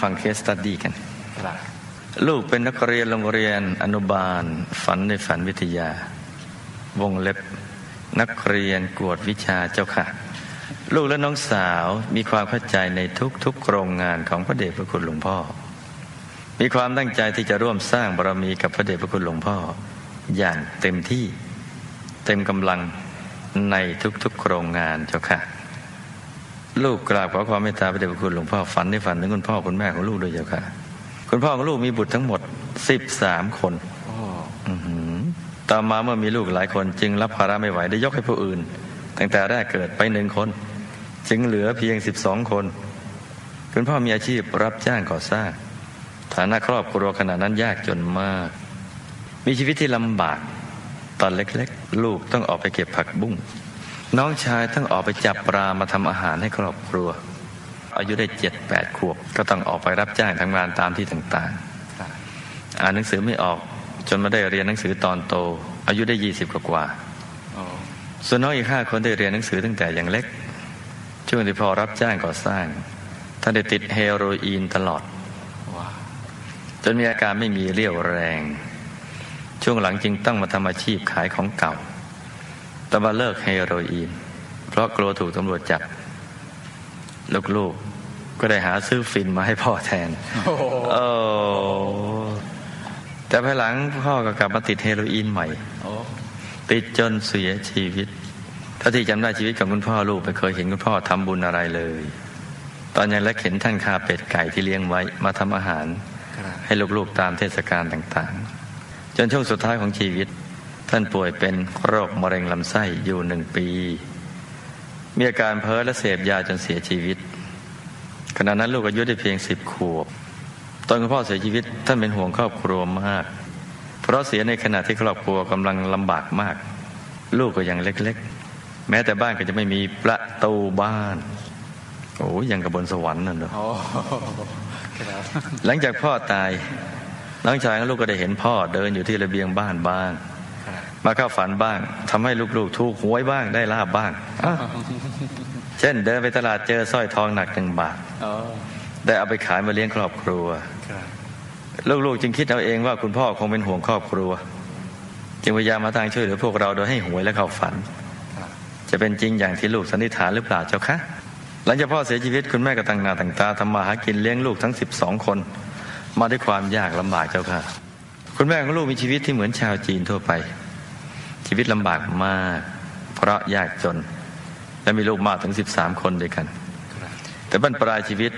ฟังเคสตัดดี้กันครับลูกเป็นนักเรียนโรงเรียนอนุบาล ฝันในฝันวิทยา วงเล็บนักเรียนกวดวิชาเจ้าค่ะ ลูกและน้องสาวมีความเข้าใจในทุกๆโครงงานของพระเดชพระคุณหลวงพ่อ มีความตั้งใจที่จะร่วมสร้างบารมีกับพระเดชพระคุณหลวงพ่อ อย่างเต็มที่เต็มกำลังในทุกๆโครงงานเจ้าค่ะ ลูกกราบขอความเมตตาพระเดชพระคุณหลวงพ่อฝันในฝันถึงคุณพ่อคุณแม่ของลูกด้วยเจ้าค่ะ คุณพ่อของลูกมีบุตรทั้งหมด13คนโอ้อื้อหือต่อมาเมื่อมีลูกหลายคนจึงรับภาระไม่ไหวได้ยกให้ผู้อื่น ตั้งแต่แรกเกิดไปหนึ่งคน จึงเหลือเพียง12คน คุณพ่อมีอาชีพรับจ้างก่อสร้าง ฐานะครอบครัวขณะนั้นยากจนมาก มีชีวิตที่ลำบาก ตอนเล็กๆ ลูกต้องออกไปเก็บผักบุ้ง น้องชายต้องออกไปจับปลามาทำอาหารให้ครอบครัว อายุได้เจ็ดแปดขวบ ก็ต้องออกไปรับจ้างทำงานตามที่ต่างๆ อ่านหนังสือไม่ออกจนมาได้เรียนหนังสือตอนโต อายุได้ยี่สิบกว่าส่วนน้องอีกห้าคนได้เรียนหนังสือตั้งแต่ยังเล็ก ช่วงที่พอรับจ้างก่อสร้างท่านได้ติดเฮโรอีนตลอด จนมีอาการไม่มีเรี่ยวแรง ช่วงหลังจึงต้องมาทำอาชีพขายของเก่า แต่มาเลิกเฮโรอีน เพราะกลัวถูกตำรวจจับ ลูกๆ ก็ได้หาซื้อฟินมาให้พ่อแทนโอ้โหโอ้แต่ภายหลังพ่อก็กลับมาติดเฮโรอีนใหม่โอ้ติดจนเสียชีวิตเท่าที่จำได้ชีวิตของคุณพ่อลูกไม่เคยเห็นคุณพ่อทำบุญอะไรเลย ตอนยังเล็กเห็นท่านฆ่าเป็ดไก่ที่เลี้ยงไว้มาทำอาหารครับให้ลูกๆตามเทศกาลต่างๆ จนช่วงสุดท้ายของชีวิต ท่านป่วยเป็นโรคมะเร็งลำไส้อยู่หนึ่งปี มีอาการเพ้อและเสพยาจนเสียชีวิต ขณะนั้นลูกอายุได้เพียงสิบขวบ ตอนคุณพ่อเสียชีวิตท่านเป็นห่วงครอบครัวมาก เพราะเสียในขณะที่ครอบครัวกำลังลำบากมาก ลูกก็ยังเล็กๆ แม้แต่บ้านก็จะไม่มีประตูบ้าน โอ้ยยังกับบนสวรรค์นั่นเนอะโอ้ครับหลังจากพ่อตายน้องชายของลูกก็ได้เห็นพ่อเดินอยู่ที่ระเบียงบ้านบ้างครับ มาเข้าฝันบ้างทำให้ลูกๆ ถูกหวยบ้างได้ลาบบ้างอะเช่นเดินไปตลาดเจอสร้อยทองหนักหนึ่งบาทโอ้ได้เอาไปขายมาเลี้ยงครอบครัวครับลูกๆจึงคิดเอาเองว่าคุณพ่อคงเป็นห่วงครอบครัว จึงพยายามมาทางช่วยเหลือพวกเราโดยให้หวยและเข้าฝันครับจะเป็นจริงอย่างที่ลูกสันนิษฐานหรือเปล่าเจ้าคะหลังจากพ่อเสียชีวิตคุณแม่ก็ตั้งหน้าตั้งตาทำมาหากินเลี้ยงลูกทั้ง12คน มาด้วยความยากลำบากเจ้าค่ะ คุณแม่ของลูกมีชีวิตที่เหมือนชาวจีนทั่วไป ชีวิตลำบากมาก เพราะยากจน และมีลูกมากถึง13คนด้วยกัน แต่บรรปลายชีวิต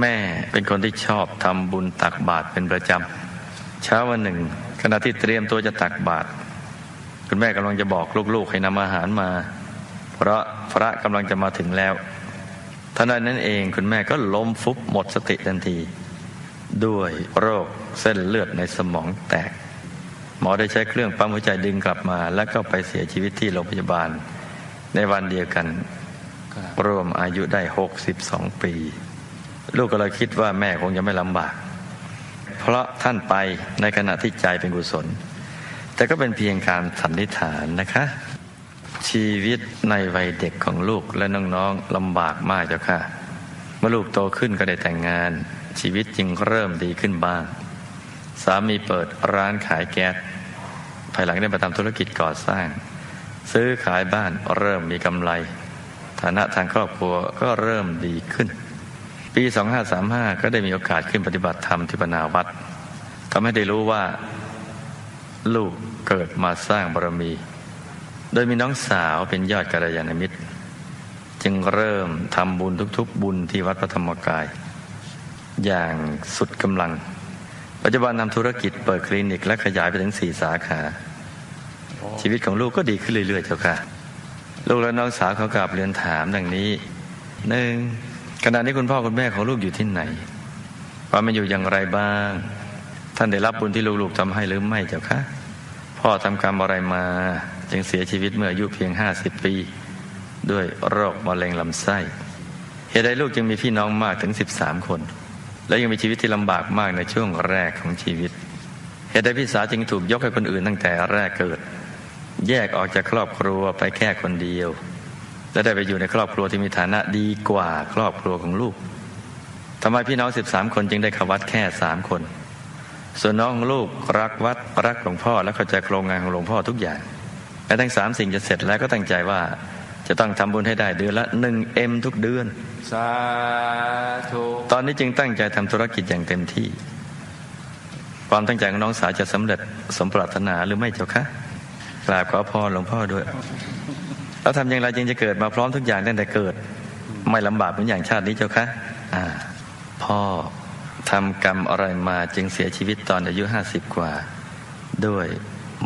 แม่เป็นคนที่ชอบทำบุญตักบาตรเป็นประจำเช้าวันหนึ่ง ขณะที่เตรียมตัวจะตักบาตรคุณแม่กำลังจะบอกลูกๆให้นำอาหารมา เพราะพระกำลังจะมาถึงแล้วทันนั้นเองคุณแม่ก็ล้มฟุบหมดสติทันที ด้วยโรคเส้นเลือดในสมองแตก หมอได้ใช้เครื่องปั๊มหัวใจดึงกลับมา แล้วก็ไปเสียชีวิตที่โรงพยาบาล ในวันเดียวกันครับรวมอายุได้ 62 ปี ลูกก็เลยคิดว่าแม่คงจะไม่ลำบาก เพราะท่านไปในขณะที่ใจเป็นกุศล แต่ก็เป็นเพียงการสันนิษฐานนะคะ ชีวิตในวัยเด็กของลูกและน้องๆลำบากมากเจ้าค่ะ เมื่อลูกโตขึ้นก็ได้แต่งงาน ชีวิตจึงเริ่มดีขึ้นบ้าง สามีเปิดร้านขายแก๊สภายหลังได้มาทำธุรกิจก่อสร้าง ซื้อขายบ้านเริ่มมีกำไร ฐานะทางครอบครัวก็เริ่มดีขึ้น ปี 2535 ก็ได้มีโอกาสขึ้นปฏิบัติธรรมที่ปนาวัดทำให้ได้รู้ว่า ลูกเกิดมาสร้างบารมี โดยมีน้องสาวเป็นยอดกัลยาณมิตร จึงเริ่มทำบุญทุกๆ บุญที่วัดพระธรรมกาย อย่างสุดกำลัง ปัจจุบันทำธุรกิจเปิดคลินิก และขยายไปถึงสี่สาขาโอ้ชีวิตของลูกก็ดีขึ้นเรื่อยๆเจ้าค่ะ ลูกและน้องสาวเขากลับเรียนถามดังนี้หนึ่งขณะนี้คุณพ่อคุณแม่ของลูกอยู่ที่ไหนความเป็นอยู่อย่างไรบ้าง ท่านได้รับบุญที่ลูกๆทำให้หรือไม่เจ้าคะพ่อทำกรรมอะไรมา จึงเสียชีวิตเมื่ออายุเพียงห้าสิบปี ด้วยโรคมะเร็งลำไส้เหตุใดลูกจึงมีพี่น้องมากถึงสิบสามคน และยังมีชีวิตที่ลำบากมากในช่วงแรกของชีวิต เหตุใดพี่สาวจึงถูกยกให้คนอื่นตั้งแต่แรกเกิด แยกออกจากครอบครัวไปแค่คนเดียว และได้ไปอยู่ในครอบครัวที่มีฐานะดีกว่าครอบครัวของลูกทำไมพี่น้องสิบสามคนจึงได้ขวัดแค่สามคน ส่วนน้องของลูกรักวัดรักหลวงพ่อและเข้าใจโครงงานของหลวงพ่อทุกอย่างและทั้งสามสิ่งจะเสร็จแล้วก็ตั้งใจว่า จะต้องทำบุญให้ได้เดือนละหนึ่งเอ็มทุกเดือน สาธุตอนนี้จึงตั้งใจทำธุรกิจอย่างเต็มที่ ความตั้งใจของน้องสาวจะสำเร็จสมปรารถนาหรือไม่เจ้าคะกราบขอพรหลวงพ่อด้วย แล้วทำอย่างไรจึงจะเกิดมาพร้อมทุกอย่างตั้งแต่เกิด ไม่ลำบากเหมือนอย่างชาตินี้เจ้าคะอ่า พ่อทำกรรมอะไรมาจึงเสียชีวิตตอนอายุห้าสิบกว่า ด้วย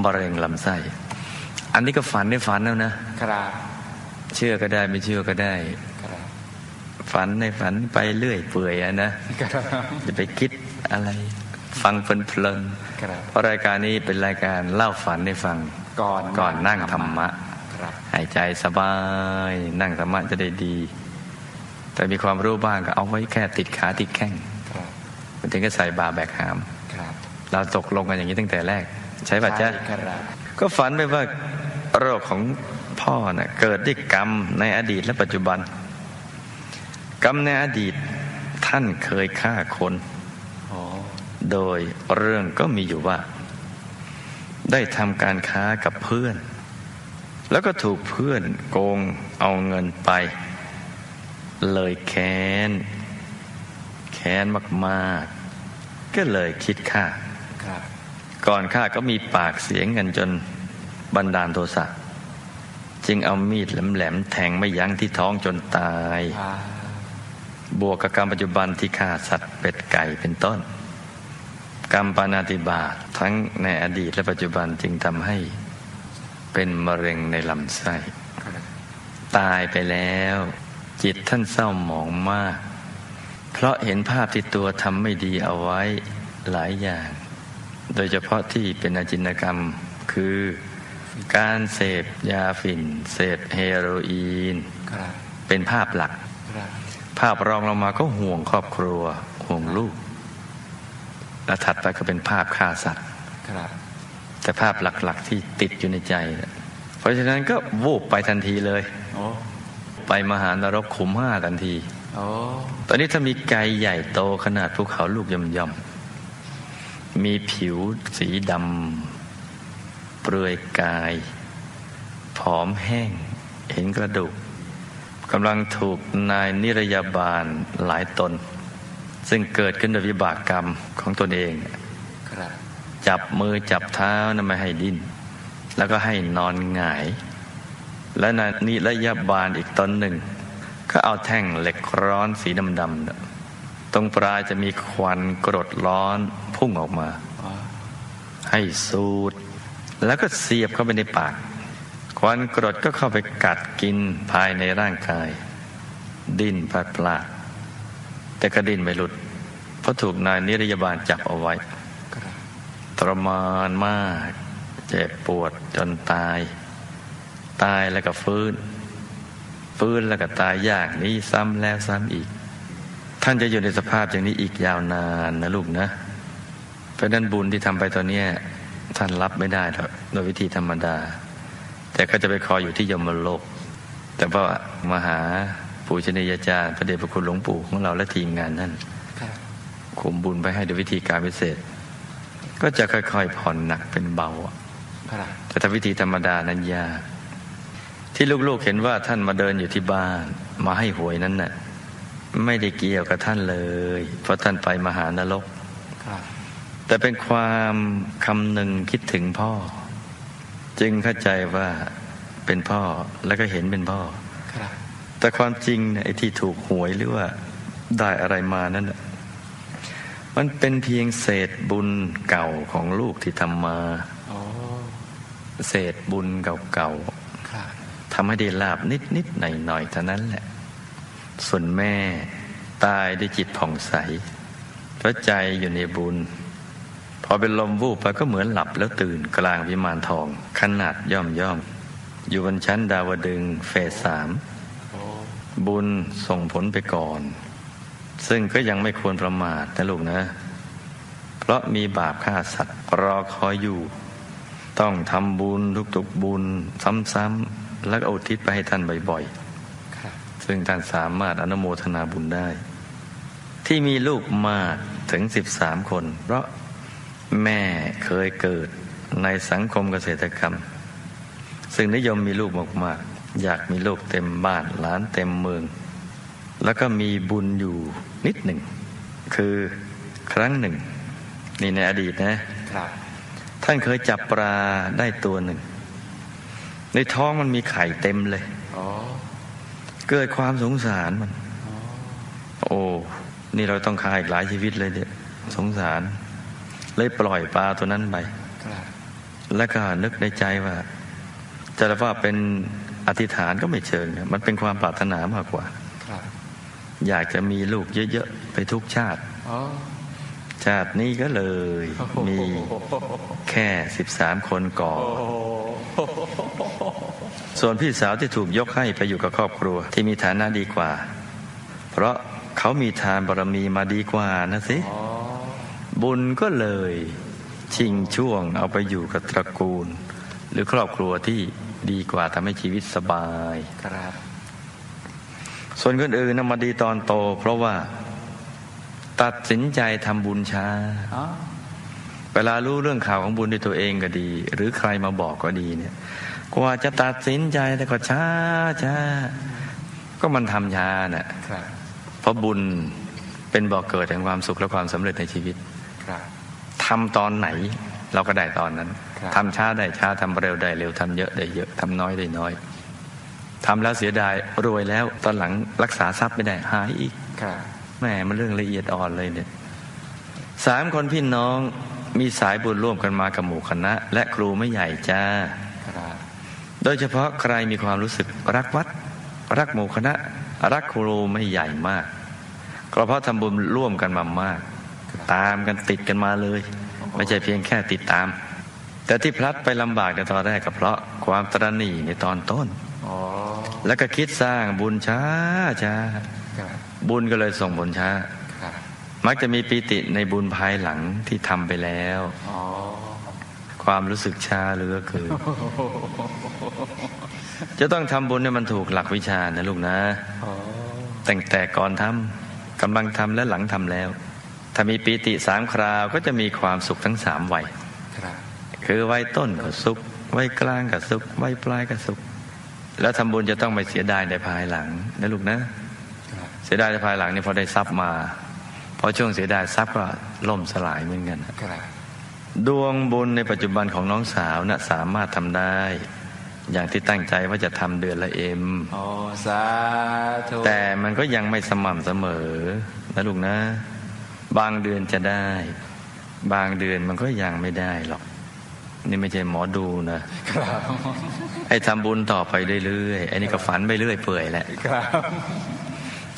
มะเร็งลำไส้ อันนี้ก็ฝันได้ฝันแล้วนะครับ เชื่อก็ได้ไม่เชื่อก็ได้ครับฝันในฝันไปเรื่อยเปื่อยอะนะครับจะไปคิดอะไร ฟังเพลินครับๆเพราะรายการนี้เป็นรายการเล่าฝันให้ฟังก่อนก่อนนั่งธรรมะครับหายใจสบาย นั่งธรรมะจะได้ดี แต่มีความรู้บ้างก็เอาไว้แค่ติดขาติดแข้งครับมันถึงก็ใส่บาแบกหามครับเราตกลงกันอย่างนี้ตั้งแต่แรก ใช่ป่ะจ๊ะใช่ครับก็ฝันไปว่าโรคของ พ่อน่ะเกิดด้วยกรรมในอดีตและปัจจุบัน กรรมในอดีตท่านเคยฆ่าคนโอ้โดยเรื่องก็มีอยู่ว่า ได้ทำการค้ากับเพื่อน แล้วก็ถูกเพื่อนโกงเอาเงินไป เลยแค้น แค้นมากๆ ก็เลยคิดฆ่าครับก่อนฆ่าก็มีปากเสียงกันจนบันดาลโทสะ จึงเอามีดแหลมๆแทงไม่ยั้งที่ท้องจนตายอ่าบวกกับกรรมปัจจุบันที่ฆ่าสัตว์เป็ดไก่เป็นต้น กรรมปานาติบาตทั้งในอดีตและปัจจุบันจึงทำให้เป็นมะเร็งในลำไส้ครับตายไปแล้ว จิตท่านเศร้าหมองมาก เพราะเห็นภาพที่ตัวทำไม่ดีเอาไว้หลายอย่าง โดยเฉพาะที่เป็นอาจินกรรมคือ การเสพยาฝิ่น เสพเฮโรอีนครับเป็นภาพหลักครับภาพรองลงมาก็ห่วงครอบครัว ห่วงลูก และถัดไปก็เป็นภาพฆ่าสัตว์ครับแต่ภาพหลักๆที่ติดอยู่ในใจ เพราะฉะนั้นก็วูบไปทันทีเลยโอ้ไปมหานรกขุมห้าทันทีโอ้ตอนนี้ถ้ามีไก่ใหญ่โตขนาดภูเขาลูกย่อมๆมีผิวสีดำเป ลือยกาย ผอมแห้ง เห็นกระดูกกำลังถูกนายนิรยาบาลหลายตน ซึ่งเกิดขึ้นโดยวิบากกรรมของตนเองครับจับมือจับเท้านะไม่ให้ดิ้น แล้วก็ให้นอนหงาย และนายนิรยาบาลอีกตนหนึ่ง ก็เอาแท่งเหล็กร้อนสีดำๆน่ะตรงปลายจะมีควันกรดร้อนพุ่งออกมาอ๋อให้สูด แล้วก็เสียบเข้าไปในปาก ควันกรดก็เข้าไปกัดกินภายในร่างกาย ดิ้นพลาดพลาดแต่ก็ดิ้นไม่หลุด เพราะถูกนายนิรยาบาลจับเอาไว้ทรมานมาก เจ็บปวดจนตาย ตายแล้วก็ฟื้น ฟื้นแล้วก็ตายยากนี้ซ้ำแล้วซ้ำอีก ท่านจะอยู่ในสภาพอย่างนี้อีกยาวนานนะลูกนะเพราะนั้นบุญที่ทำไปตอนเนี้ย ท่านรับไม่ได้หรอกโดยวิธีธรรมดา แต่ก็จะไปคอยอยู่ที่ยมโลก แต่ว่ามาหาปู่ชนียาจารย์พระเดชพระคุณหลวงปู่ของเราและทีมงานนั่นครับคุมบุญไปให้โดยวิธีการพิเศษ ก็จะค่อยๆผ่อนหนักเป็นเบาอะครับแต่ถ้าวิธีธรรมดานั้นยากที่ลูกๆเห็นว่าท่านมาเดินอยู่ที่บ้าน มาให้หวยนั้นน่ะไม่ได้เกี่ยวกับท่านเลย เพราะท่านไปมหานรกครับ แต่เป็นความคำหนึ่งคิดถึงพ่อ จึงเข้าใจว่าเป็นพ่อแล้วก็เห็นเป็นพ่อครับแต่ความจริงเนี่ยไอ้ที่ถูกหวยหรือว่าได้อะไรมานั่นน่ะมันเป็นเพียงเศษบุญเก่าของลูกที่ทำมาโอ้เศษบุญเก่าครับๆทำให้ได้ลาบนิดนิดหน่อยหน่อยๆเท่านั้นแหละ ส่วนแม่ตายด้วยจิตผ่องใสเพราะใจอยู่ในบุญพ อเป็นลมวูบไปก็เหมือนหลับแล้วตื่นกลางวิมานทอง ขนาดย่อมย่อม อยู่บนชั้นดาวดึงเฟสสามบุญส่งผลไปก่อน ซึ่งก็ยังไม่ควรประมาทนะลูกนะ เพราะมีบาปฆ่าสัตว์รอคอยอยู่ ต้องทำบุญทุกๆบุญ ซ้ำๆแล้วก็อุทิศไปให้ท่านบ่อยๆซึ่งท่านสามารถอนุโมทนาบุญได้ทที่มีลูกมากถึงสิบสามคน เพราะ แม่เคยเกิดในสังคมเกษตรกรรม ซึ่งนิยมมีลูกมากๆ อยากมีลูกเต็มบ้านหลานเต็มเมือง แล้วก็มีบุญอยู่นิดหนึ่ง คือครั้งหนึ่ง นี่ในอดีตนะครับ ท่านเคยจับปลาได้ตัวหนึ่ง ในท้องมันมีไข่เต็มเลยอ๋อเกิดความสงสารมัน โอ้ นี่เราต้องฆ่าอีกหลายชีวิตเลยเนี่ยสงสาร เลยปล่อยปลาตัวนั้นไปครับแล้วก็นึกในใจว่าจะว่าเป็นอธิษฐานก็ไม่เชิงนะมันเป็นความปรารถนามากกว่าครับอยากจะมีลูกเยอะๆไปทุกชาติอ๋อชาตินี้ก็เลย มีแค่สิบสามคนก่อนโอ้โหส่วนพี่สาวที่ถูกยกให้ไปอยู่กับครอบครัว ที่มีฐานะดีกว่า เพราะเขามีทานบารมีมาดีกว่านะสิอ๋อ บุญก็เลยชิงช่วงเอาไปอยู่กับตระกูล หรือครอบครัวที่ดีกว่าทำให้ชีวิตสบายครับ ส่วนคนอื่นนะมาดีตอนโต เพราะว่าตัดสินใจทำบุญช้าอ๋อเวลารู้เรื่องข่าวของบุญด้วยตัวเองก็ดี หรือใครมาบอกก็ดีเนี่ย กว่าจะตัดสินใจแต่ก็ช้าช้าก็มันทำช้าน่ะครับเพราะบุญเป็นบ่อกเกิดแห่งความสุขและความสำเร็จในชีวิตครับ ทำตอนไหนเราก็ได้ตอนนั้นครับทำช้าได้ช้าทำเร็วได้เร็วทำเยอะได้เยอะทำน้อยได้น้อยทำแล้วเสียดายรวยแล้วตอนหลังรักษาทรัพย์ไม่ได้หายอีกครับแหมมันเรื่องละเอียดอ่อนเลยเนี่ยสามคนพี่น้องมีสายบุญร่วมกันมากับหมู่คณะ และครูไม่ใหญ่จ้าครับโดยเฉพาะใครมีความรู้สึกรักวัด รักหมู่คณะ รักครูไม่ใหญ่มากก็เพราะทำบุญร่วมกันมามาก ตามกันติดกันมาเลย ไม่ใช่เพียงแค่ติดตาม แต่ที่พลัดไปลำบากในตอนแรกก็เพราะความตระหนี่ในตอนต้นอ๋อแล้วก็คิดสร้างบุญช้าช้าครับบุญก็เลยส่งผลช้าครับมักจะมีปีติในบุญภายหลังที่ทำไปแล้วอ๋อความรู้สึกช้าเหลือเกินจะต้องทำบุญให้มันถูกหลักวิชานะลูกนะอ๋อแต่งแต่ก่อนทำกำลังทำและหลังทำแล้ว ถ้ามีปีติสามคราวก็จะมีความสุขทั้งสามวัยครับคือวัยต้นก็สุขวัยกลางก็สุขวัยปลายก็สุข แล้วทำบุญจะต้องไม่เสียดายในภายหลังนะลูกนะครับเสียดายในภายหลังนี่พอได้ทรัพย์มาพอช่วงเสียดายทรัพย์ก็ล่มสลายเหมือนกันครับดวงบุญในปัจจุบันของน้องสาวนะสามารถทำได้ อย่างที่ตั้งใจว่าจะทำเดือนละเอ็มอ๋อสาธุแต่มันก็ยังไม่สม่ำเสมอนะลูกนะ บางเดือนจะได้ บางเดือนมันก็ยังไม่ได้หรอก นี่ไม่ใช่หมอดูนะครับให้ทำบุญต่อไปเรื่อยๆไอ้นี่ก็ฝันไปเรื่อยเปื่อยแหละครับ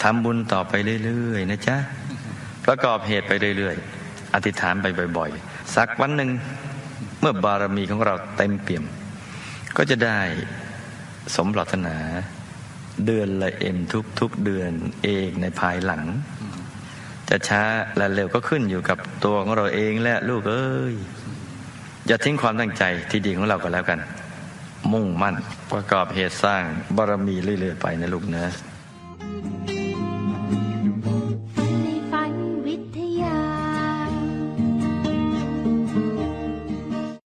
ทำบุญต่อไปเรื่อยๆนะจ๊ะประกอบเหตุไปเรื่อยๆอธิษฐานไปบ่อยๆ สักวันหนึ่งเมื่อบารมีของเราเต็มเปี่ยม ก็จะได้สมปรารถนา เดือนละเอ็มทุกๆเดือนเองในภายหลัง จะช้าและเร็วก็ขึ้นอยู่กับตัวของเราเองและลูกเอ้ยอย่าทิ้งความตั้งใจที่ดีของเราก็แล้วกัน มุ่งมั่นประกอบเหตุสร้างบารมีเรื่อยๆไปนะลูกนะ